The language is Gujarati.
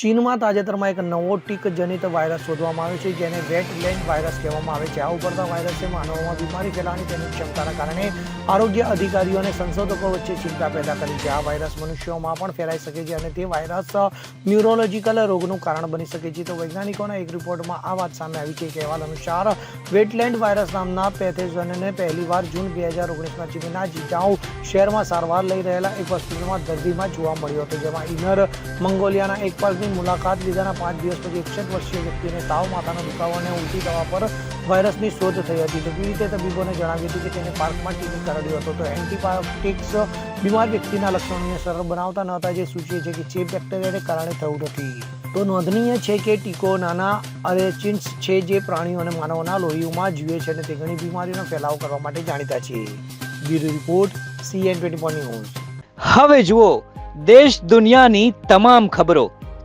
ચીનમાં તાજેતરમાં એક નવો ટીક જનિત વાયરસ શોધવામાં આવ્યો છે, જેને વેટલેન્ડ વાયરસ કહેવામાં આવે છે. આ ઉપરતા વાયરસે માનવોમાં બીમારી ફેલાવાની તેની ક્ષમતાના કારણે આરોગ્ય અધિકારીઓ અને સંશોધકો વચ્ચે ચિંતા પેદા કરી છે. આ વાયરસ મનુષ્યોમાં પણ ફેલાઈ શકે છે અને તે વાયરસ ન્યુરોલોજીકલ રોગનું કારણ બની શકે છે. તો વૈજ્ઞાનિકોના એક રિપોર્ટમાં આ વાત સામે આવી છે કે અહેવાલ અનુસાર, વેટલેન્ડ વાયરસ નામના પેથેજનને પહેલીવાર જૂન બે હજાર ઓગણીસમાં ચીનના જીજાઉ શહેરમાં સારવાર લઈ રહેલા એક હોસ્પિટલમાં દર્દીમાં જોવા મળ્યો હતો, જેમાં ઇનર મંગોલિયાના એક પાર્કની મુલાકાત લીધાના પાંચ દિવસ પછી એકસઠ વર્ષીય વ્યક્તિને તાવ, માથાનો દુખાવો અને ઉલટી દવા પર વાયરસની શોધ થઈ હતી. તો રીતે તબીબોને જણાવ્યું હતું કે તેને પાર્કમાં ટીબી કરડ્યો હતો. તો એન્ટીબાયોટિક્સ બીમાર વ્યક્તિના લક્ષણોને સરળ બનાવતા ન હતા, જે સૂચવે છે કે ચેપ બેક્ટેરિયાને કારણે થયું નથી. તો નોંધનીય છે કે ટીકો નાના અરેચિન્સ છે જે પ્રાણીઓ અને માનવોના લોહીઓમાં જીવે છે અને તે ઘણી બીમારીઓનો ફેલાવ કરવા માટે જાણીતા છે. Bureau report CN twenty news. હવે જુઓ, દેશ દુનિયાની તમામ ખબરો